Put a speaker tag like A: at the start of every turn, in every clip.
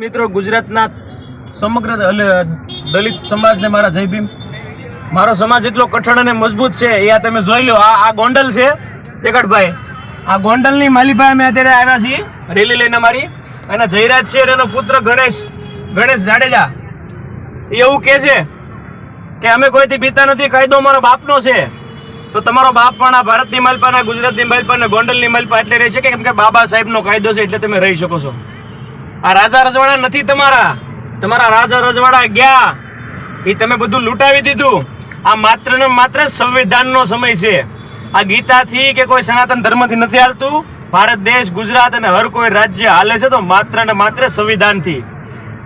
A: મિત્રો, ગુજરાતના સમગ્ર દલિત સમાજને મારા જય ભીમ. મારો સમાજ એટલો કઠણ અને મજબૂત છે, એ આ તમે જોઈ લો, આ આ ગોંડલ છે. દેકડભાઈ આ ગોંડલની માલીભાઈ અમે અત્યારે આવ્યા છીએ, રેલી લઈને મારી. અને જયરાજ છે એનો પુત્ર ગણેશ ગણેશ જાડેજા. એવું કહે છે કે અમે કોઈથી પીતા નથી, કાયદો અમારો બાપનો છે. તો તમારો બાપ પણ આ ભારતની માલપા ગુજરાતની માલપા અને ગોંડલની માલપા એટલે રહેશે શકે, કેમ કે બાબા સાહેબનો કાયદો છે, એટલે તમે રહી શકો છો. આ રાજા રજવાડા નથી તમારા. તમારા રાજા રજવાડા ગયા. એ તમે બધું લૂંટાવી દીધું. આ માત્ર ને માત્ર સંવિધાનનો સમય છે. આ ગીતાથી કે કોઈ સનાતન ધર્મથી નથી હાલતું. ભારત દેશ, ગુજરાત અને હર કોઈ રાજ્ય હાલે છે તો માત્ર ને માત્ર સંવિધાનથી.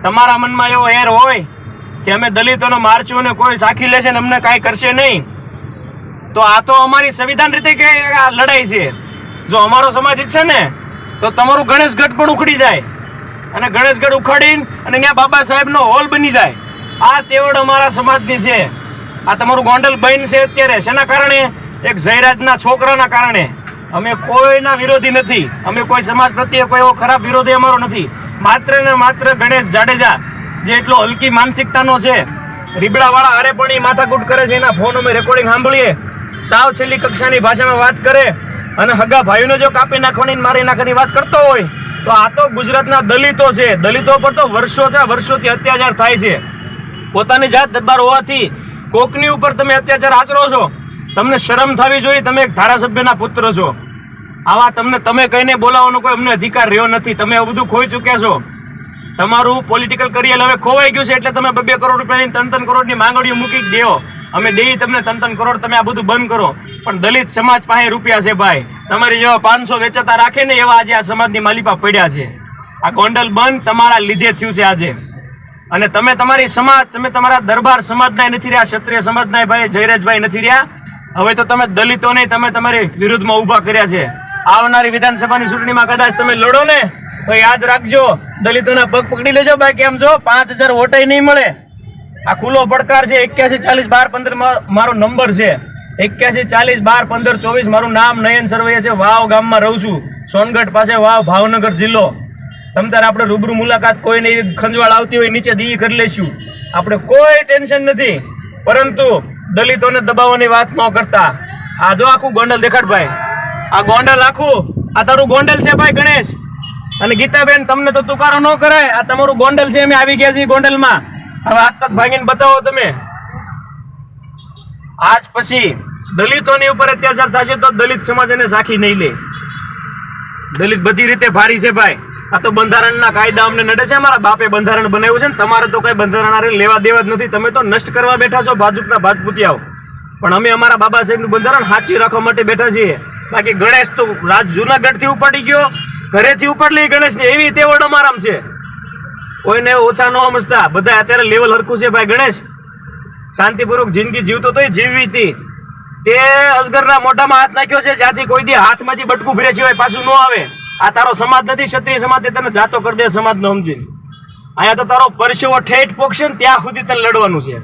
A: તમારા મનમાં એવો એર હોય કે અમે દલિતોને મારશું અને કોઈ સાખી લેશે ને અમને કાંઈ કરશે નહીં. તો આ તો અમારી સંવિધાન રીતે કે લડાઈ છે. જો અમારો સમાજ ઈચ્છે ને, તો તમારું ગણેશગઢ પણ ઉખડી જાય. અને ગણેશગઢ ઉખાડીને અને ત્યાં બાબા સાહેબનો હોલ બની જાય. આ તેવડ અમારા સમાજની છે. આ તમારું ગોંડલ બહેન છે અત્યારે. શેના કારણે? એક જયરાજના છોકરાના કારણે. અમે કોઈના વિરોધી નથી. અમે કોઈ સમાજ પ્રત્યે કોઈ એવો ખરાબ વિરોધી અમારો નથી. માત્ર ને માત્ર ગણેશ જાડેજા, જે એટલો હલકી માનસિકતાનો છે. રીબડાવાળા હારે પણ એ માથાકૂટ કરે છે. એના ફોન અમે રેકોર્ડિંગ સાંભળીએ. સાવ છેલ્લી કક્ષાની ભાષામાં વાત કરે. અને હગા ભાઈઓને જો કાપી નાખવાની મારી નાખવાની વાત કરતો હોય તો આ તો ગુજરાતના દલિતો છે. દલિતો પર તો વર્ષોથી વર્ષોથી અત્યાચાર થાય છે. પોતાની જાત દરબાર હોવાથી કોકની ઉપર તમે અત્યાચાર આચરો છો? તમને શરમ થવી જોઈએ, તમે એક ધારાસભ્યના પુત્ર છો. આવા તમને, તમે કહીને બોલાવવાનો કોઈ અમને અધિકાર રહ્યો નથી. તમે આ બધું ખોઈ ચૂક્યા છો. તમારું પોલિટિકલ કરિયર હવે ખોવાઈ ગયું છે, એટલે તમે બે કરોડ રૂપિયાની ત્રણ ત્રણ કરોડની માંગણીઓ મૂકી દો. અમે દેવી તમને ત્રણ ત્રણ કરોડ તમે આ બધું બંધ કરો. પણ દલિત સમાજ પાસે રૂપિયા છે ભાઈ. તમારી જેવા પાંચસો વેચાતા રાખે ને એવા આજે આ સમાજની માલિપા પડ્યા છે. આ ગોંડલ બંધ તમારા લીધે થયું છે આજે. અને તમે તમારી સમાજ, તમે તમારા દરબાર સમાજના નથી રહ્યા, ક્ષત્રિય સમાજના ભાઈ, જયરાજભાઈ નથી રહ્યા. હવે તો તમે દલિતોને તમે તમારી વિરુદ્ધમાં ઊભા કર્યા છે. આવનારી વિધાનસભાની ચૂંટણીમાં કદાચ તમે લડો ને, તો યાદ રાખજો, દલિતોના પગ પકડી લેજો બાકી કેમ જો, પાંચ હજાર વોટે નહીં મળે. આ ખુલ્લો પડકાર છે, એક્યાસી ચાલીસ બાર પંદર મારો નંબર છે. એક્યાસી ચાલીસ બાર પંદર ચોવીસ મારું નામ નયન સરવૈયા છે, વાવ ગામમાં રહું છું. સોનગઢ પાસે વાવ, ભાવનગર જિલ્લો. તમ તારે આપણે રૂબરૂ મુલાકાત કોઈને એવી ખંજવાળ આવતી હોય, નીચે દી કરી લઈશું. આપણે કોઈ ટેન્શન નથી. પરંતુ દલિતોને દબાવવાની વાત ન કરતા. આ જો આખું ગોંડલ દેખાડ ભાઈ. આ ગોંડલ આખું. આ તારું ગોંડલ છે ભાઈ, ગણેશ. અને ગીતાબેન, તમને તો તુકારો ન કરાય. આ તમારું ગોંડલ છે, અમે આવી ગયા છીએ ગોંડલમાં. હવે હાથ ભાંગીને બતાવો તમે. આજ પછી દલિતોની ઉપર અત્યાચાર થશે તો દલિત સમાજ એને સાખી નહીં લે. દલિત બધી રીતે ભારી છે ભાઈ. આ તો બંધારણના કાયદા અમને નડે છે. અમારા બાપે બંધારણ બનાવ્યું છે ને તમારે તો કઈ બંધારણ લેવા દેવા જ નથી. તમે તો નષ્ટ કરવા બેઠા છો ભાજપના ભાજપુતિયાઓ. પણ અમે અમારા બાબા સાહેબનું બંધારણ સાચી રાખવા માટે બેઠા છીએ. બાકી ગણેશ તો રાજ જુનાગઢથી ઉપાડી ગયો. ઘરેથી ઉપાડી લઈ ગણેશને. એવી તેવડ અમારામ છે. કોઈને ઓછા ન સમજતા. બધા અત્યારે લેવલ હરખું છે ભાઈ ગણેશ. શાંતિપૂર્વક જિંદગી જીવતો તો જીવવી હતી. તે અજગરના મોઢામાં હાથ નાખ્યો છે, જ્યાંથી કોઈ દી હાથમાંથી બટકું ભરે સિવાય પાછું ન આવે. આ તારો સમાજ નથી, ક્ષત્રિય સમાજ તે તને જાતો કરી દે સમાજ ન સમજીને. અહીંયા તો તારો પરસેવો ઠેઠ પોક્ષે ને ત્યાં સુધી તને લડવાનું છે.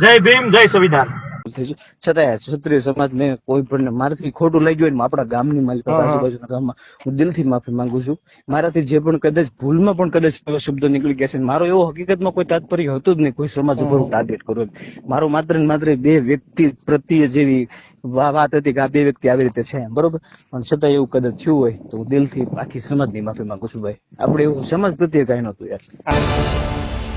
A: જય ભીમ, જય સંવિધાન.
B: થઈ છે. છતાંય ક્ષત્રિય સમાજને કોઈ પણ મારાથી ખોટું હોય ને આપણા ગામની માલિક આજુબાજુના ગામમાં હું દિલથી માફી માંગુ છું. મારાથી જે પણ કદાચ ભૂલમાં પણ કદાચ શબ્દો નીકળી ગયા છે મારો એવો હકીકતમાં કોઈ તાત્પર્ય હતું જ નહીં કોઈ સમાજ ઉપર હું ટાર્ગેટ કરું મારો માત્ર ને માત્ર બે વ્યક્તિ પ્રત્યે જેવી વાત હતી કે આ બે વ્યક્તિ આવી રીતે છે બરોબર? પણ છતાં એવું કદાચ થયું હોય તો હું દિલથી આખી સમાજની માફી માંગુ છું ભાઈ. આપણે એવું સમાજ પ્રત્યે કઈ નતું યાર.